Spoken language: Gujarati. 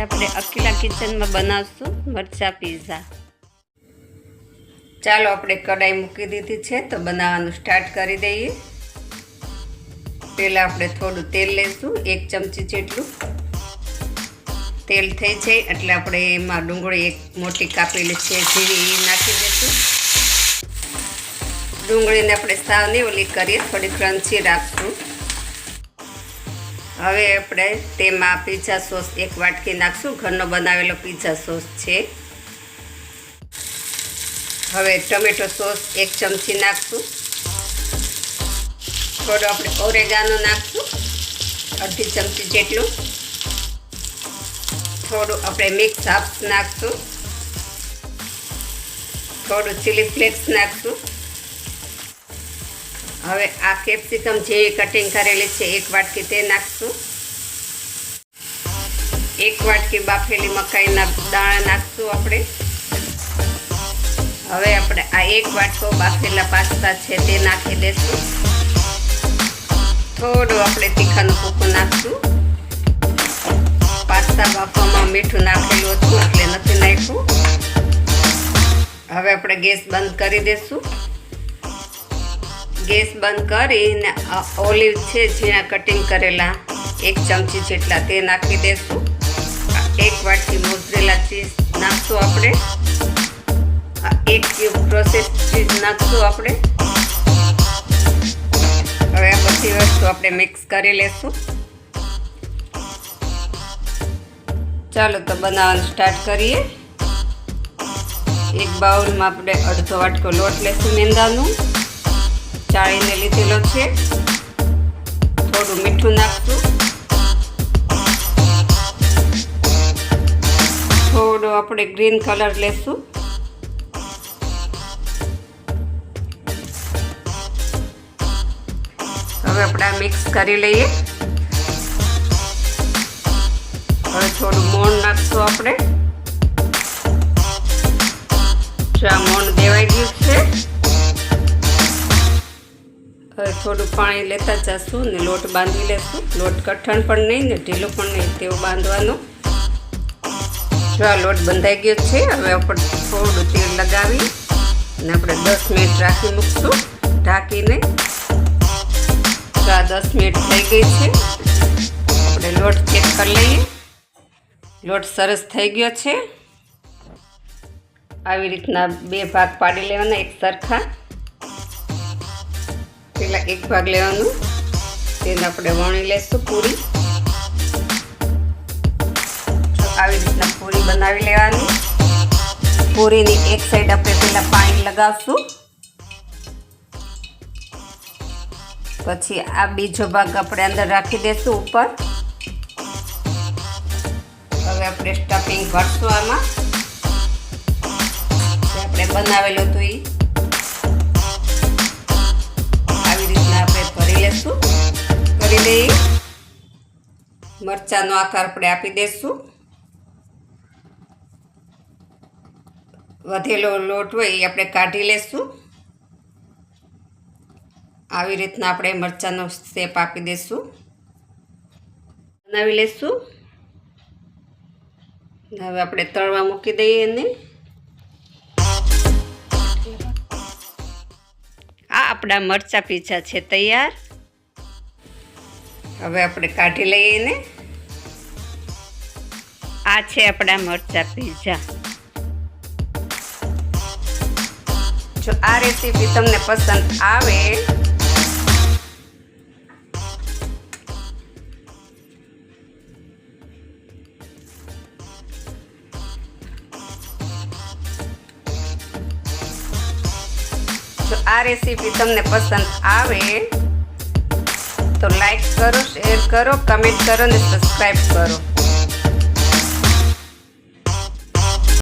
આપણે અકીલા કિચનમાં બનાવશું મરચા પીઝા. ચાલો આપણે કઢાઈ મૂકી દીધી છે તો બનાવવાનું સ્ટાર્ટ કરી દઈએ. પહેલાં આપણે થોડું તેલ લઈશું એક ચમચી જેટલું. તેલ થઈ જાય એટલે આપણે એમાં ડુંગળી એક મોટી કાપેલી છે, જીરી એ નાખી દઈશું. ડુંગળીને આપણે સાવ નહીં ઓલી કરીએ, થોડી ક્રન્ચી રાખશું. હવે આપણે તેમાં પીઝા સોસ એક વાટકી નાખશું. ઘરનો બનાવેલો પીઝા સોસ છે. હવે ટમેટો સોસ એક ચમચી નાખશું. થોડો આપણે ઓરેગાનો નાખશું. અડધી ચમચી જેટલું. થોડું આપણે મિક્સ હાફ નાખશું. થોડું ચીલી ફ્લેક્સ નાખશું. હવે આ કેપ્સિકમ જે કટિંગ કરેલી છે, એક વાટકી તે નાખશું. એક વાટકી બાફેલી મકાઈના દાણા નાખશું આપણે. હવે આપણે આ એક વાટકો બાફેલા પાસ્તા છે તે નાખી દઈશું થોડું આપણે તીખાનું કૂકું નાખશું. પાસ્તા બાફવામાં મીઠું નાખેલું હતું એટલે નથી નાખ્યું. હવે આપણે ગેસ બંધ કરી દઈશું ગેસ બંધ કરીને ઓલિવ છે ઝીણા કટિંગ કરેલા, એક ચમચી જેટલા તે નાખી દઈશું એક વાટકી મોઝરેલા ચીઝ નાખશું આપણે. એક પ્રોસેસ ચીઝ નાખશું આપણે. હવે બધી વસ્તુ આપણે મિક્સ કરી લેશું. ચાલો તો બનાવવાનું સ્ટાર્ટ કરીએ. એક બાઉલમાં આપણે અડધો વાટકો લોટ લેશું મેંદાનું ચાળીને લીધેલો છે. થોડું મીઠું નાખશું. થોડો આપણે ગ્રીન કલર લેશું. હવે આપણે મિક્સ કરી લઈએ. હવે થોડું મોણ નાખશું આપણે. આ મોણ દેવાઈ ગયું છે. હવે થોડું પાણી લેતા જશું ને લોટ બાંધી લેશું. લોટ કઠણ પણ નહીં ને ઢીલો પણ નહીં, તેવું બાંધવાનું. જો આ લોટ બંધાઈ ગયો છે, હવે આપણે થોડું તેલ લગાવી અને આપણે દસ મિનિટ રાખી મૂકશું ઢાંકીને. તો આ દસ મિનિટ થઈ ગઈ છે, આપણે લોટ ચેક કરી લઈએ. લોટ સરસ થઈ ગયો છે. આવી રીતના બે ભાગ પાડી લેવાના, એક સરખા. એક ભાગ લેવાનું. તેને આપણે વણી લેશું પૂરી. આવી રીતના પૂરી બનાવી લેવાની. પૂરીની એક સાઈડ આપણે પહેલાં પાણી લગાવશું. પછી આ બીજો ભાગ આપણે અંદર રાખી દઈશું ઉપર. હવે આપણે સ્ટફિંગ ભરશું આમાં. આપણે બનાવેલું હતું એ કરી મરચાંનો આકાર આપણે આપી દઈશું. વધેલો લોટ હોય એ આપણે કાઢી લેશું. આવી રીતના આપણે મરચાંનો શેપ આપી દઈશું. બનાવી લેશું. હવે આપણે તળવા મૂકી દઈએ એને. આ આપણા મરચાં પીઝા છે, તૈયાર. હવે આપણે કાઢી લઈએ ને. આ છે આપણા મરચા પીઝા. જો આ રેસીપી તમને પસંદ આવે, જો આ રેસીપી તમને પસંદ આવે તો લાઈક કરો શેર કરો કમેન્ટ કરો ને સબસ્ક્રાઈબ કરો.